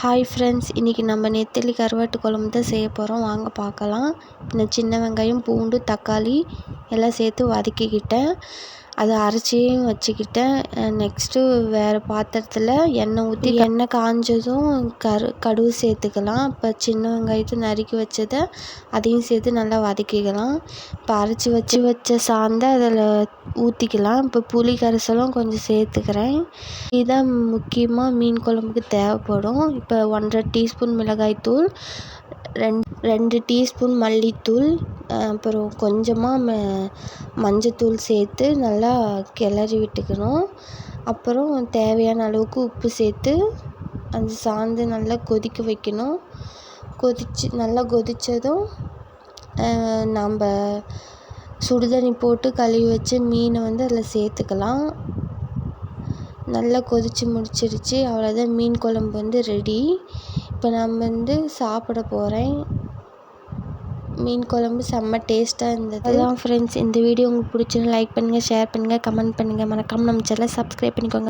Hi friends இன்றைக்கி நம்ம நெத்தலி கருவாட்டு குழம்பு தான் செய்ய போகிறோம் வாங்க பார்க்கலாம். இந்த சின்ன வெங்காயம் பூண்டு தக்காளி எல்லாம் சேர்த்து வதக்கிக்கிட்டேன். அதை அரைச்சியும் வச்சுக்கிட்டேன். நெக்ஸ்ட்டு வேறு பாத்திரத்தில் எண்ணெய் ஊற்றி எண்ணெய் காஞ்சதும் கரு கடுகு சேர்த்துக்கலாம். இப்போ சின்ன வெங்காயத்தை நறுக்கி வச்சதை அதையும் சேர்த்து நல்லா வதக்கிக்கலாம். இப்போ அரைச்சி வச்சு வச்ச சாந்தை அதில் ஊற்றிக்கலாம் இப்போ புளி கரைசலும் கொஞ்சம் சேர்த்துக்கிறேன். இதுதான் முக்கியமாக மீன் குழம்புக்கு தேவைப்படும். இப்போ ஒன்றரை டீஸ்பூன் மிளகாய்த்தூள் ரெண் ரெண்டு டீஸ்பூன் மல்லித்தூள் அப்புறம் கொஞ்சமாக ம மஞ்சத்தூள் சேர்த்து நல்லா கிளறி விட்டுக்கணும். அப்புறம் தேவையான அளவுக்கு உப்பு சேர்த்து அந்த சாந்து நல்லா கொதிக்க வைக்கணும். கொதிச்சு நல்லா கொதித்ததும் நம்ம சுடுதண்ணி போட்டு கழுவி வச்ச மீனை வந்து அதில் சேர்த்துக்கலாம். நல்லா கொதித்து முடிச்சிருச்சு. அவ்வளோதான் மீன் குழம்பு வந்து ரெடி இப்போ நான் வந்து சாப்பிட போகிறேன் மீன் குழம்பு செம்ம டேஸ்ட்டாக இருந்தது. அதான் ஃப்ரெண்ட்ஸ் இந்த வீடியோ உங்களுக்கு பிடிச்சிருந்தா லைக் பண்ணுங்கள் ஷேர் பண்ணுங்கள் கமெண்ட் பண்ணுங்கள் மறக்காமல் நம்ம சேனலை சப்ஸ்கிரைப் பண்ணிக்கோங்க.